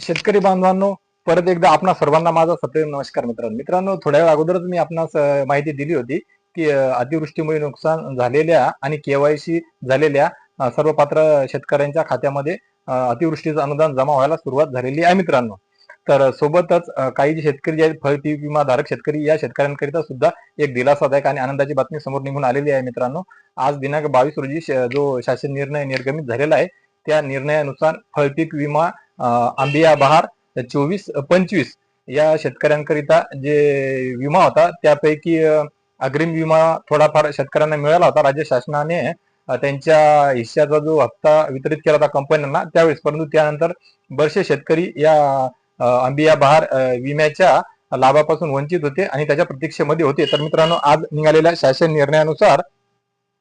शेतकरी बांधवांनो परत एकदा आपणा सर्वांना माझा सप्रेम नमस्कार मित्रांनो. मित्रांनो थोड्या वेळ अगोदरच मी आपणास माहिती दिली होती की अतिवृष्टीमुळे नुकसान झालेल्या आणि केवायसी झालेल्या सर्व पात्र शेतकऱ्यांच्या खात्यामध्ये अतिवृष्टीचं अनुदान जमा व्हायला सुरुवात झालेली आहे मित्रांनो. तर सोबतच काही जे शेतकरी जे आहेत फळ पीक विमा धारक शेतकरी या शेतकऱ्यांकरिता सुद्धा एक दिलासादायक आणि आनंदाची बातमी समोर निघून आलेली आहे मित्रांनो. आज दिनांक बावीस रोजी श- जो शासन निर्णय निर्गमित झालेला आहे त्या निर्णयानुसार फळपीक विमा आंबिया बहार चोवीस पंचवीस या शेतकऱ्यांकरिता जे विमा होता त्यापैकी अग्रिम विमा थोडाफार शेतकऱ्यांना मिळाला होता. राज्य शासनाने त्यांच्या हिश्श्याचा जो हप्ता वितरित केला होता कंपन्यांना त्यावेळेस परंतु त्यानंतर बरेचसे शेतकरी या आंबिया बहार विम्याच्या लाभापासून वंचित होते आणि त्याच्या प्रतीक्षेमध्ये होते. तर मित्रांनो आज निघालेल्या शासन निर्णयानुसार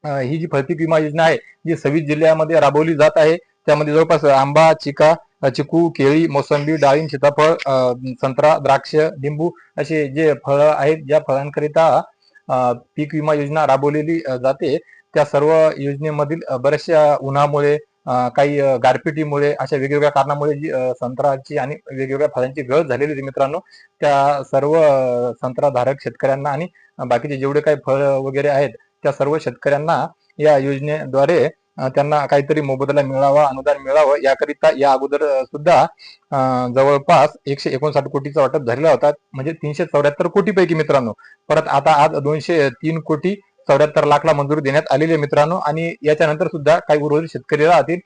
ही जी फळपीक विमा योजना आहे जी सव्वीस जिल्ह्यामध्ये राबवली जात आहे त्यामध्ये जवळपास आंबा चिका चिकू केळी मोसंबी डाळिंब सीताफळ संत्रा द्राक्ष लिंबू असे जे फळं आहेत ज्या फळांकरिता पीक विमा योजना राबवलेली जाते. त्या सर्व योजनेमधील बऱ्याचशा उन्हामुळे काही गारपिटीमुळे अशा वेगवेगळ्या कारणामुळे जी संत्राची आणि वेगवेगळ्या फळांची गळ झालेली होती मित्रांनो. त्या सर्व संत्राधारक शेतकऱ्यांना आणि बाकीचे जेवढे काही फळ वगैरे आहेत त्या सर्व शेतकऱ्यांना या योजनेद्वारे त्यांना काहीतरी मोबदला मिळावा अनुदान मिळावं याकरिता या अगोदर सुद्धा जवळपास एकशे एकोणसाठ कोटीचा वाटप झालेला होता. म्हणजे तीनशे चौऱ्याहत्तर कोटी पैकी मित्रांनो. परत आता आज दोनशे तीन कोटी चौऱ्याहत्तर लाखला मंजुरी देण्यात आलेली आहे मित्रांनो. आणि याच्यानंतर सुद्धा काही उर्वरित शेतकरी राहतील.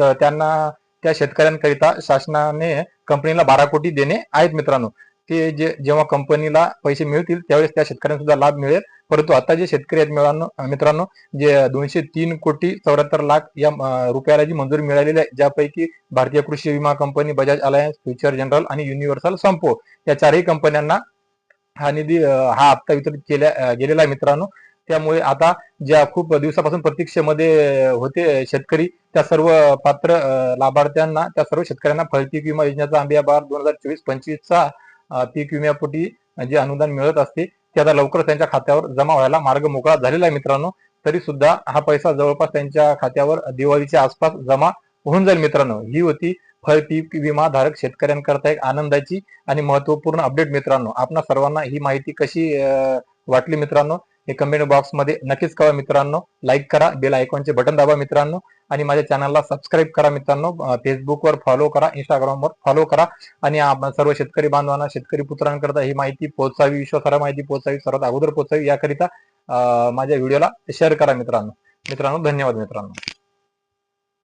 तर त्यांना त्या शेतकऱ्यांकरिता शासनाने कंपनीला बारा कोटी देणे आहेत मित्रांनो. ते जे जेव्हा कंपनीला पैसे मिळतील त्यावेळेस त्या शेतकऱ्यांना सुद्धा लाभ मिळेल. परंतु आता जे शेतकरी आहेत मित्रांनो मित्रांनो जे दोनशे तीन कोटी चौऱ्याहत्तर लाख या रुपयाला जी मंजुरी मिळालेली आहे ज्यापैकी भारतीय कृषी विमा company Bajaj Allianz Future General आणि युनिव्हर्सल संपो. या चारही कंपन्यांना हा निधी हा हप्ता वितरित केल्या गेलेला आहे मित्रांनो. त्यामुळे आता ज्या खूप दिवसापासून प्रतीक्षेमध्ये होते शेतकरी त्या सर्व पात्र लाभार्थ्यांना त्या सर्व शेतकऱ्यांना फळपीक विमा योजनेचा आंबिया बार दोन हजार चोवीस पंचवीसचा पीक विम्यापोटी जे अनुदान मिळत असते ते आता लवकर त्यांच्या खात्यावर जमा व्हायला मार्ग मोकळा झालेला आहे मित्रांनो. तरी सुद्धा हा पैसा जवळपास त्यांच्या खात्यावर दिवाळीच्या आसपास जमा होऊन जाईल मित्रांनो. ही होती फळ पीक विमा धारक शेतकऱ्यांकरता एक आनंदाची आणि महत्त्वपूर्ण अपडेट मित्रांनो. आपणा सर्वांना ही माहिती कशी वाटली मित्रांनो? हे कमेंट बॉक्समध्ये नक्कीच कळवा मित्रांनो. लाईक करा बेल आयकॉनचे बटन दाबा मित्रांनो. आणि माझ्या चॅनलला सबस्क्राईब करा मित्रांनो. फेसबुकवर फॉलो करा इंस्टाग्रामवर फॉलो करा. आणि आपण सर्व शेतकरी बांधवांना शेतकरी पुत्रांकरता ही माहिती पोहोचावी विश्वासार्ह माहिती पोहोचावी सर्वात अगोदर पोहोचावी याकरिता माझ्या व्हिडिओला शेअर करा मित्रांनो. मित्रांनो धन्यवाद मित्रांनो.